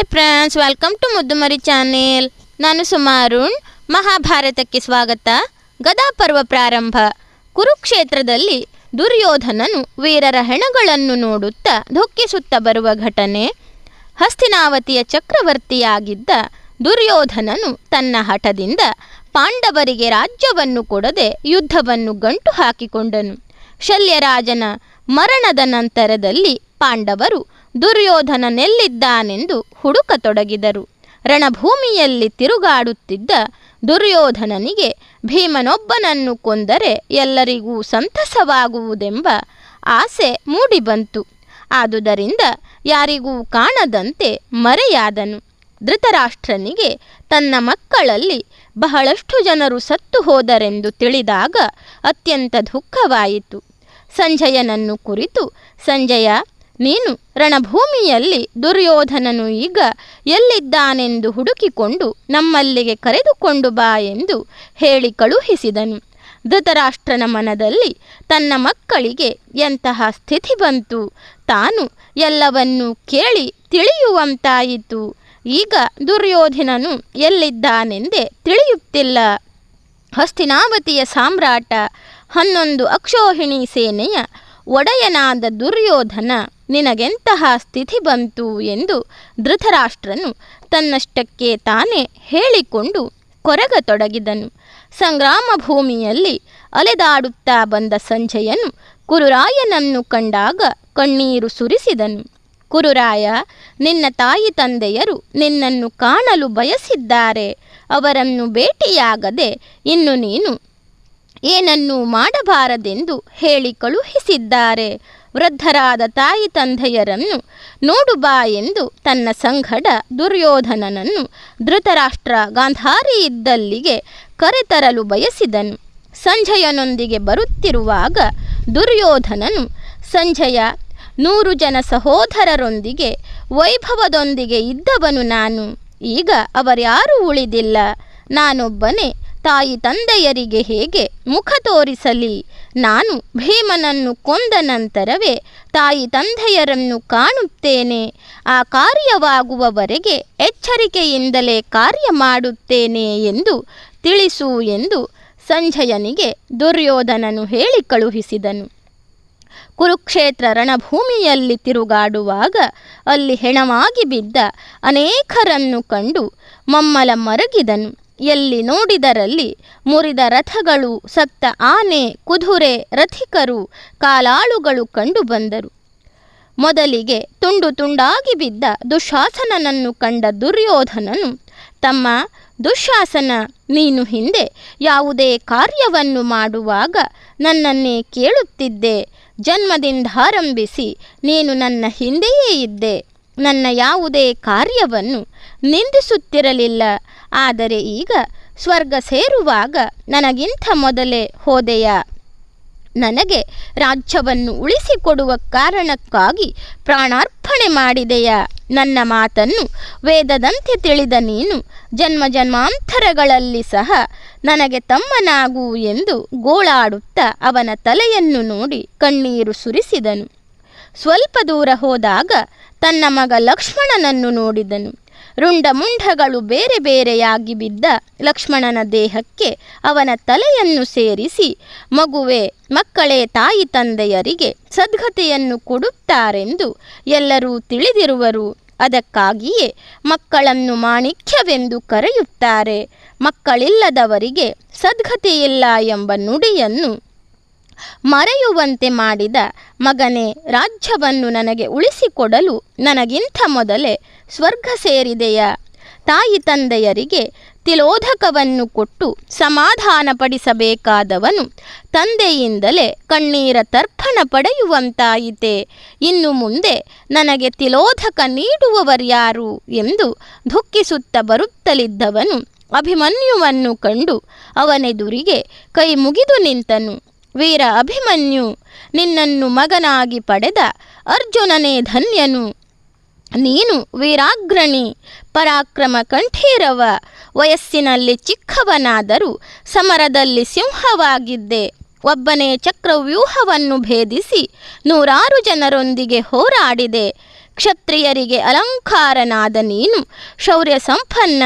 Hi friends welcome to Muddumari channel ನಾನು ಸುಮಾರುಣ್ ಮಹಾಭಾರತಕ್ಕೆ ಸ್ವಾಗತ. ಗದಾಪರ್ವ ಪ್ರಾರಂಭ. ಕುರುಕ್ಷೇತ್ರದಲ್ಲಿ ದುರ್ಯೋಧನನು ವೀರರ ಹೆಣಗಳನ್ನು ನೋಡುತ್ತಾ ದುಃಖಿಸುತ್ತಾ ಬರುವ ಘಟನೆ. ಹಸ್ತಿನಾವತಿಯ ಚಕ್ರವರ್ತಿಯಾಗಿದ್ದ ದುರ್ಯೋಧನನು ತನ್ನ ಹಠದಿಂದ ಪಾಂಡವರಿಗೆ ರಾಜ್ಯವನ್ನು ಕೊಡದೆ ಯುದ್ಧವನ್ನು ಗಂಟು ಹಾಕಿಕೊಂಡನು. ಶಲ್ಯರಾಜನ ಮರಣದ ನಂತರದಲ್ಲಿ ಪಾಂಡವರು ದುರ್ಯೋಧನನೆಲ್ಲಿದ್ದಾನೆಂದು ಹುಡುಕತೊಡಗಿದರು ರಣಭೂಮಿಯಲ್ಲಿ ತಿರುಗಾಡುತ್ತಿದ್ದ ದುರ್ಯೋಧನನಿಗೆ ಭೀಮನೊಬ್ಬನನ್ನು ಕೊಂದರೆ ಎಲ್ಲರಿಗೂ ಸಂತಸವಾಗುವುದೆಂಬ ಆಸೆ ಮೂಡಿಬಂತು. ಆದುದರಿಂದ ಯಾರಿಗೂ ಕಾಣದಂತೆ ಮರೆಯಾದನು. ಧೃತರಾಷ್ಟ್ರನಿಗೆ ತನ್ನ ಮಕ್ಕಳಲ್ಲಿ ಬಹಳಷ್ಟು ಜನರು ಸತ್ತು ಹೋದರೆಂದು ತಿಳಿದಾಗ ಅತ್ಯಂತ ದುಃಖವಾಯಿತು. ಸಂಜಯನನ್ನು ಕುರಿತು ಸಂಜಯ ನೀನು ರಣಭೂಮಿಯಲ್ಲಿ ದುರ್ಯೋಧನನು ಈಗ ಎಲ್ಲಿದ್ದಾನೆಂದು ಹುಡುಕಿಕೊಂಡು ನಮ್ಮಲ್ಲಿಗೆ ಕರೆದುಕೊಂಡು ಬಾ ಎಂದು ಹೇಳಿ ಕಳುಹಿಸಿದನು. ಧೃತರಾಷ್ಟ್ರನ ಮನದಲ್ಲಿ ತನ್ನ ಮಕ್ಕಳಿಗೆ ಎಂತಹ ಸ್ಥಿತಿ ಬಂತು? ತಾನು ಎಲ್ಲವನ್ನೂ ಕೇಳಿ ತಿಳಿಯುವಂತಾಯಿತು. ಈಗ ದುರ್ಯೋಧನನು ಎಲ್ಲಿದ್ದಾನೆಂದೇ ತಿಳಿಯುತ್ತಿಲ್ಲ. ಹಸ್ತಿನಾವತಿಯ ಸಾಮ್ರಾಟ ಹನ್ನೊಂದು ಅಕ್ಷೋಹಿಣಿ ಸೇನೆಯ ಒಡೆಯನಾದ ದುರ್ಯೋಧನ ನಿನಗೆಂತಹ ಸ್ಥಿತಿ ಬಂತು ಎಂದು ಧೃತರಾಷ್ಟ್ರನು ತನ್ನಷ್ಟಕ್ಕೆ ತಾನೇ ಹೇಳಿಕೊಂಡು ಕೊರಗತೊಡಗಿದನು. ಸಂಗ್ರಾಮ ಭೂಮಿಯಲ್ಲಿ ಅಲೆದಾಡುತ್ತಾ ಬಂದ ಸಂಜಯನು ಕುರುರಾಯನನ್ನು ಕಂಡಾಗ ಕಣ್ಣೀರು ಸುರಿಸಿದನು. ಕುರುರಾಯ, ನಿನ್ನ ತಾಯಿ ತಂದೆಯರು ನಿನ್ನನ್ನು ಕಾಣಲು ಬಯಸಿದ್ದಾರೆ. ಅವರನ್ನು ಭೇಟಿಯಾಗದೆ ಇನ್ನು ನೀನು ಏನನ್ನೂ ಮಾಡಬಾರದೆಂದು ಹೇಳಿ ಕಳುಹಿಸಿದ್ದಾರೆ. ವೃದ್ಧರಾದ ತಾಯಿ ತಂದೆಯರನ್ನು ನೋಡು ಬಾ ಎಂದು ತನ್ನ ಸಂಗಡ ದುರ್ಯೋಧನನನ್ನು ಧೃತರಾಷ್ಟ್ರ ಗಾಂಧಾರಿ ಇದ್ದಲ್ಲಿಗೆ ಕರೆತರಲು ಬಯಸಿದನು. ಸಂಜಯನೊಂದಿಗೆ ಬರುತ್ತಿರುವಾಗ ದುರ್ಯೋಧನನು ಸಂಜಯ ನೂರು ಜನ ಸಹೋದರರೊಂದಿಗೆ ವೈಭವದೊಂದಿಗೆ ಇದ್ದವನು ನಾನು. ಈಗ ಅವರ್ಯಾರೂ ಉಳಿದಿಲ್ಲ. ನಾನೊಬ್ಬನೇ ತಾಯಿ ತಂದೆಯರಿಗೆ ಹೇಗೆ ಮುಖ ತೋರಿಸಲಿ? ನಾನು ಭೀಮನನ್ನು ಕೊಂದ ನಂತರವೇ ತಾಯಿ ತಂದೆಯರನ್ನು ಕಾಣುತ್ತೇನೆ. ಆ ಕಾರ್ಯವಾಗುವವರೆಗೆ ಎಚ್ಚರಿಕೆಯಿಂದಲೇ ಕಾರ್ಯ ಮಾಡುತ್ತೇನೆ ಎಂದು ತಿಳಿಸು ಎಂದು ಸಂಜಯನಿಗೆ ದುರ್ಯೋಧನನು ಹೇಳಿ ಕಳುಹಿಸಿದನು. ಕುರುಕ್ಷೇತ್ರ ರಣಭೂಮಿಯಲ್ಲಿ ತಿರುಗಾಡುವಾಗ ಅಲ್ಲಿ ಹೆಣವಾಗಿ ಬಿದ್ದ ಅನೇಕರನ್ನು ಕಂಡು ಮಮ್ಮಲ ಮರಗಿದನು. ಎಲ್ಲಿ ನೋಡಿದರಲ್ಲಿ ಮುರಿದ ರಥಗಳು ಸತ್ತ ಆನೆ, ಕುದುರೆ, ರಥಿಕರು, ಕಾಲಾಳುಗಳು ಕಂಡುಬಂದರು ಮೊದಲಿಗೆ ತುಂಡು ತುಂಡಾಗಿ ಬಿದ್ದ ದುಶಾಸನನನ್ನು ಕಂಡ ದುರ್ಯೋಧನನು, ತಮ್ಮ ದುಶಾಸನ, ನೀನು ಹಿಂದೆ ಯಾವುದೇ ಕಾರ್ಯವನ್ನು ಮಾಡುವಾಗ ನನ್ನನ್ನೇ ಕೇಳುತ್ತಿದ್ದೆ ಜನ್ಮದಿಂದಾರಂಭಿಸಿ ನೀನು ನನ್ನ ಹಿಂದೆಯೇ ಇದ್ದೆ ನನ್ನ ಯಾವುದೇ ಕಾರ್ಯವನ್ನು ನಿಂದಿಸುತ್ತಿರಲಿಲ್ಲ. ಆದರೆ ಈಗ ಸ್ವರ್ಗ ಸೇರುವಾಗ ನನಗಿಂತ ಮೊದಲೇ ಹೋದೆಯ. ನನಗೆ ರಾಜ್ಯವನ್ನು ಉಳಿಸಿಕೊಡುವ ಕಾರಣಕ್ಕಾಗಿ ಪ್ರಾಣಾರ್ಪಣೆ ಮಾಡಿದೆಯ. ನನ್ನ ಮಾತನ್ನು ವೇದದಂತೆ ತಿಳಿದ ನೀನು ಜನ್ಮ ಜನ್ಮಾಂತರಗಳಲ್ಲಿ ಸಹ ನನಗೆ ತಮ್ಮನಾಗು ಎಂದು ಗೋಳಾಡುತ್ತಾ ಅವನ ತಲೆಯನ್ನು ನೋಡಿ ಕಣ್ಣೀರು ಸುರಿಸಿದನು. ಸ್ವಲ್ಪ ದೂರ ಹೋದಾಗ ತನ್ನ ಮಗ ಲಕ್ಷ್ಮಣನನ್ನು ನೋಡಿದನು. ರುಂಡಮುಂಡಗಳು ಬೇರೆ ಬೇರೆಯಾಗಿ ಬಿದ್ದ ಲಕ್ಷ್ಮಣನ ದೇಹಕ್ಕೆ ಅವನ ತಲೆಯನ್ನು ಸೇರಿಸಿ, ಮಗುವೆ, ಮಕ್ಕಳೇ, ತಾಯಿ ತಂದೆಯರಿಗೆ ಸದ್ಗತೆಯನ್ನು ಕೊಡುತ್ತಾರೆಂದು ಎಲ್ಲರೂ ತಿಳಿದಿರುವರು. ಅದಕ್ಕಾಗಿಯೇ ಮಕ್ಕಳನ್ನು ಮಾಣಿಕ್ಯವೆಂದು ಕರೆಯುತ್ತಾರೆ. ಮಕ್ಕಳಿಲ್ಲದವರಿಗೆ ಸದ್ಗತೆಯಿಲ್ಲ ಎಂಬ ನುಡಿಯನ್ನು ಮರೆಯುವಂತೆ ಮಾಡಿದ ಮಗನೇ, ರಾಜ್ಯವನ್ನು ನನಗೆ ಉಳಿಸಿಕೊಡಲು ನನಗಿಂತ ಮೊದಲೇ ಸ್ವರ್ಗ ಸೇರಿದೆಯ? ತಾಯಿ ತಂದೆಯರಿಗೆ ತಿಲೋಧಕವನ್ನು ಕೊಟ್ಟು ಸಮಾಧಾನಪಡಿಸಬೇಕಾದವನು ತಂದೆಯಿಂದಲೇ ಕಣ್ಣೀರ ತರ್ಪಣ ಪಡೆಯುವಂತಾಯಿತೆ? ಇನ್ನು ಮುಂದೆ ನನಗೆ ತಿಲೋಧಕ ನೀಡುವವರ್ಯಾರು ಎಂದು ದುಃಖಿಸುತ್ತ ಬರುತ್ತಲಿದ್ದವನು ಅಭಿಮನ್ಯುವನ್ನು ಕಂಡು ಅವನೆದುರಿಗೆ ಕೈ ಮುಗಿದು ನಿಂತನು. ವೀರ ಅಭಿಮನ್ಯು ನಿನ್ನನ್ನು ಮಗನಾಗಿ ಪಡೆದ ಅರ್ಜುನನೇ ಧನ್ಯನು. ನೀನು ವೀರಾಗ್ರಣಿ, ಪರಾಕ್ರಮ ಕಂಠೀರವ, ವಯಸ್ಸಿನಲ್ಲಿ ಚಿಕ್ಕವನಾದರೂ ಸಮರದಲ್ಲಿ ಸಿಂಹವಾಗಿದ್ದೆ. ಒಬ್ಬನೇ ಚಕ್ರವ್ಯೂಹವನ್ನು ಭೇದಿಸಿ ನೂರಾರು ಜನರೊಂದಿಗೆ ಹೋರಾಡಿದೆ. ಕ್ಷತ್ರಿಯರಿಗೆ ಅಲಂಕಾರನಾದ ನೀನು ಶೌರ್ಯ ಸಂಪನ್ನ.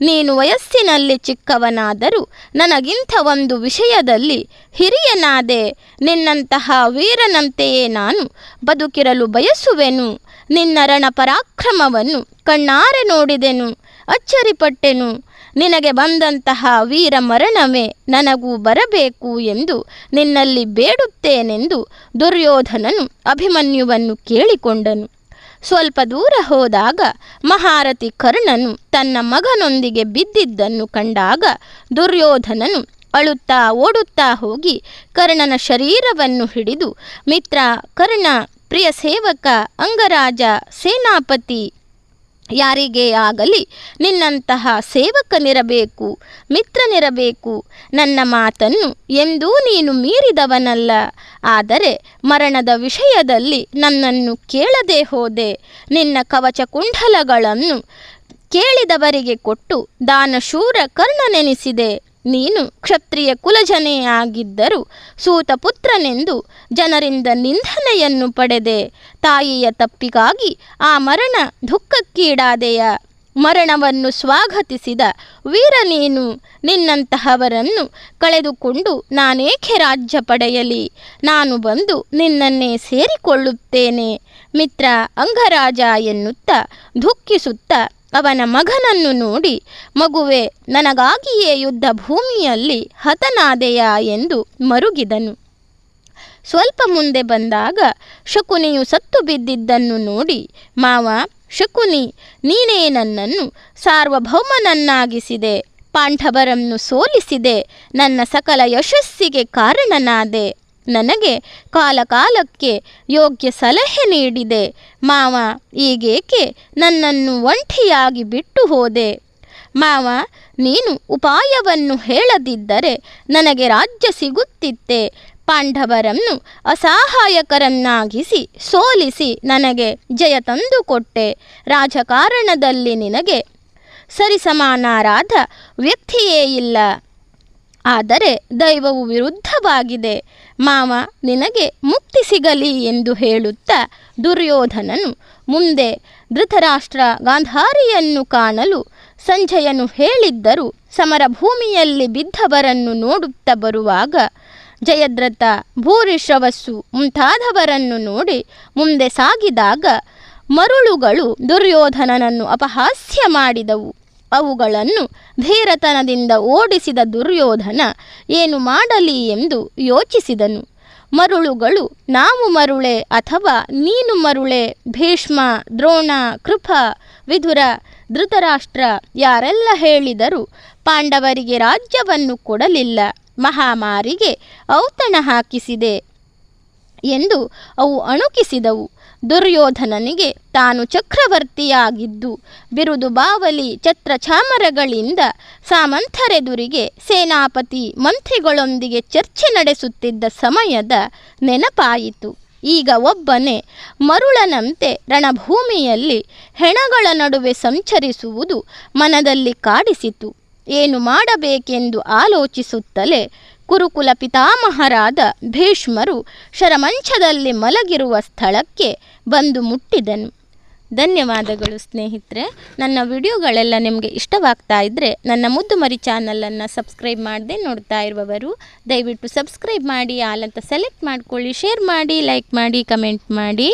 ನೀನು ವಯಸ್ಸಿನಲ್ಲಿ ಚಿಕ್ಕವನಾದರೂ ನನಗಿಂಥ ಒಂದು ವಿಷಯದಲ್ಲಿ ಹಿರಿಯನಾದೆ. ನಿನ್ನಂತಹ ವೀರನಂತೆಯೇ ನಾನು ಬದುಕಿರಲು ಬಯಸುವೆನು. ನಿನ್ನ ರಣ ಪರಾಕ್ರಮವನ್ನು ಕಣ್ಣಾರೆ ನೋಡಿದೆನು, ಅಚ್ಚರಿಪಟ್ಟೆನು. ನಿನಗೆ ಬಂದಂತಹ ವೀರ ಮರಣವೇ ನನಗೂ ಬರಬೇಕು ಎಂದು ನಿನ್ನಲ್ಲಿ ಬೇಡುತ್ತೇನೆಂದು ದುರ್ಯೋಧನನು ಅಭಿಮನ್ಯುವನ್ನು ಕೇಳಿಕೊಂಡನು. ಸ್ವಲ್ಪ ದೂರ ಹೋದಾಗ ಮಹಾರಥಿ ಕರ್ಣನು ತನ್ನ ಮಗನೊಂದಿಗೆ ಬಿದ್ದಿದ್ದನ್ನು ಕಂಡಾಗ ದುರ್ಯೋಧನನು ಅಳುತ್ತಾ ಓಡುತ್ತಾ ಹೋಗಿ ಕರ್ಣನ ಶರೀರವನ್ನು ಹಿಡಿದು, ಮಿತ್ರ ಕರ್ಣ, ಪ್ರಿಯ ಸೇವಕ, ಅಂಗರಾಜ, ಸೇನಾಪತಿ ಯಾರಿಗೇ ಆಗಲಿ ನಿನ್ನಂತಹ ಸೇವಕನಿರಬೇಕು, ಮಿತ್ರನಿರಬೇಕು, ನನ್ನ ಮಾತನ್ನು ಎಂದೂ ನೀನು ಮೀರಿದವನಲ್ಲ. ಆದರೆ ಮರಣದ ವಿಷಯದಲ್ಲಿ ನನ್ನನ್ನು ಕೇಳದೆ ಹೋದೆ. ನಿನ್ನ ಕವಚ ಕುಂಡಲಗಳನ್ನು ಕೇಳಿದವರಿಗೆ ಕೊಟ್ಟು ದಾನಶೂರ ಕರ್ಣನೆನಿಸಿದೆ ನೀನು ಕ್ಷತ್ರಿಯ ಕುಲಜನೇ ಆಗಿದ್ದರೂ ಸೂತ ಪುತ್ರನೆಂದು ಜನರಿಂದ ನಿಂದನೆಯನ್ನು ಪಡೆದೆ. ತಾಯಿಯ ತಪ್ಪಿಗಾಗಿ ಆ ಮರಣ ದುಃಖಕ್ಕೀಡಾದೆಯ ಮರಣವನ್ನು ಸ್ವಾಗತಿಸಿದ ವೀರ ನೀನು, ನಿನ್ನಂತಹವರನ್ನು ಕಳೆದುಕೊಂಡು ನಾನೇಕೆ ರಾಜ್ಯ ಪಡೆಯಲಿ? ನಾನು ಬಂದು ನಿನ್ನನ್ನೇ ಸೇರಿಕೊಳ್ಳುತ್ತೇನೆ. ಮಿತ್ರ ಅಂಗರಾಜ ಎನ್ನುತ್ತಾ ದುಃಖಿಸುತ್ತಾ ಅವನ ಮಗನನ್ನು ನೋಡಿ, ಮಗುವೆ, ನನಗಾಗಿಯೇ ಯುದ್ಧ ಭೂಮಿಯಲ್ಲಿ ಹತನಾದೆಯಾ ಎಂದು ಮರುಗಿದನು. ಸ್ವಲ್ಪ ಮುಂದೆ ಬಂದಾಗ ಶಕುನಿಯು ಸತ್ತು ಬಿದ್ದಿದ್ದನ್ನು ನೋಡಿ, ಮಾವ, ಶಕುನಿ, ನೀನೇ ನನ್ನನ್ನು ಸಾರ್ವಭೌಮನನ್ನಾಗಿಸಿದೆ ಪಾಂಡವರನ್ನು ಸೋಲಿಸಿದೆ, ನನ್ನ ಸಕಲ ಯಶಸ್ಸಿಗೆ ಕಾರಣನಾದೆ. ನನಗೆ ಕಾಲಕಾಲಕ್ಕೆ ಯೋಗ್ಯ ಸಲಹೆ ನೀಡಿದೆ. ಮಾವ, ಈಗೇಕೆ ನನ್ನನ್ನು ಒಂಟಿಯಾಗಿ ಬಿಟ್ಟು ಹೋದೆ? ಮಾವ, ನೀನು ಉಪಾಯವನ್ನು ಹೇಳದಿದ್ದರೆ ನನಗೆ ರಾಜ್ಯ ಸಿಗುತ್ತಿತ್ತೆ. ಪಾಂಡವರನ್ನು ಅಸಹಾಯಕರನ್ನಾಗಿಸಿ ಸೋಲಿಸಿ ನನಗೆ ಜಯ ತಂದುಕೊಟ್ಟೆ. ರಾಜಕಾರಣದಲ್ಲಿ ನಿನಗೆ ಸರಿಸಮಾನಾರಾದ ವ್ಯಕ್ತಿಯೇ ಇಲ್ಲ. ಆದರೆ ದೈವವು ವಿರುದ್ಧವಾಗಿದೆ. ಮಾವ, ನಿನಗೆ ಮುಕ್ತಿ ಸಿಗಲಿ ಎಂದು ಹೇಳುತ್ತಾ ದುರ್ಯೋಧನನು ಮುಂದೆ ಧೃತರಾಷ್ಟ್ರ ಗಾಂಧಾರಿಯನ್ನು ಕಾಣಲು ಸಂಜಯನು ಹೇಳಿದ್ದರೂ ಸಮರಭೂಮಿಯಲ್ಲಿ ಬಿದ್ದವರನ್ನು ನೋಡುತ್ತಾ ಬರುವಾಗ ಜಯದ್ರಥ ಭೂರಿಶ್ರವಸ್ಸು ಮುಂತಾದವರನ್ನು ನೋಡಿ ಮುಂದೆ ಸಾಗಿದಾಗ ಮರುಳುಗಳು ದುರ್ಯೋಧನನನ್ನು ಅಪಹಾಸ್ಯ ಮಾಡಿದವು. ಅವುಗಳನ್ನು ಧೀರತನದಿಂದ ಓಡಿಸಿದ ದುರ್ಯೋಧನ ಏನು ಮಾಡಲಿ ಎಂದು ಯೋಚಿಸಿದನು. ಮರುಳುಗಳು, ನಾವು ಮರುಳೆ ಅಥವಾ ನೀನು ಮರುಳೆ? ಭೀಷ್ಮ, ದ್ರೋಣ, ಕೃಪ ವಿಧುರ ಧೃತರಾಷ್ಟ್ರ ಯಾರೆಲ್ಲ ಹೇಳಿದರೂ ಪಾಂಡವರಿಗೆ ರಾಜ್ಯವನ್ನು ಕೊಡಲಿಲ್ಲ. ಮಹಾಮಾರಿಗೆ ಔತಣ ಹಾಕಿಸಿದೆ. ಎಂದು ಅವು ಅಣುಕಿಸಿದವು. ದುರ್ಯೋಧನನಿಗೆ ತಾನು ಚಕ್ರವರ್ತಿಯಾಗಿದ್ದು, ಬಿರುದು ಬಾವಲಿ ಛತ್ರ ಸಾಮಂತರೆದುರಿಗೆ ಸೇನಾಪತಿ ಮಂತ್ರಿಗಳೊಂದಿಗೆ ಚರ್ಚೆ ನಡೆಸುತ್ತಿದ್ದ ಸಮಯದ ನೆನಪಾಯಿತು. ಈಗ ಒಬ್ಬನೇ ಮರುಳನಂತೆ ರಣಭೂಮಿಯಲ್ಲಿ ಹೆಣಗಳ ನಡುವೆ ಸಂಚರಿಸುವುದು ಮನದಲ್ಲಿ ಕಾಡಿಸಿತು. ಏನು ಮಾಡಬೇಕೆಂದು ಆಲೋಚಿಸುತ್ತಲೇ ಕುರುಕುಲ ಪಿತಾಮಹರಾದ ಭೀಷ್ಮರು ಶರಮಂಚದಲ್ಲಿ ಮಲಗಿರುವ ಸ್ಥಳಕ್ಕೆ ಬಂದು ಮುಟ್ಟಿದನು. ಧನ್ಯವಾದಗಳು ಸ್ನೇಹಿತರೆ. ನನ್ನ ವಿಡಿಯೋಗಳೆಲ್ಲ ನಿಮಗೆ ಇಷ್ಟವಾಗ್ತಾ ಇದ್ದರೆ ನನ್ನ ಮುದ್ದು ಮರಿ ಚಾನಲನ್ನು ಸಬ್ಸ್ಕ್ರೈಬ್ ಮಾಡದೆ ನೋಡ್ತಾ ಇರುವವರು, ದಯವಿಟ್ಟು ಸಬ್ಸ್ಕ್ರೈಬ್ ಮಾಡಿ, ಆಲ್ ಅಂತ ಸೆಲೆಕ್ಟ್ ಮಾಡಿಕೊಳ್ಳಿ, ಶೇರ್ ಮಾಡಿ, ಲೈಕ್ ಮಾಡಿ, ಕಮೆಂಟ್ ಮಾಡಿ.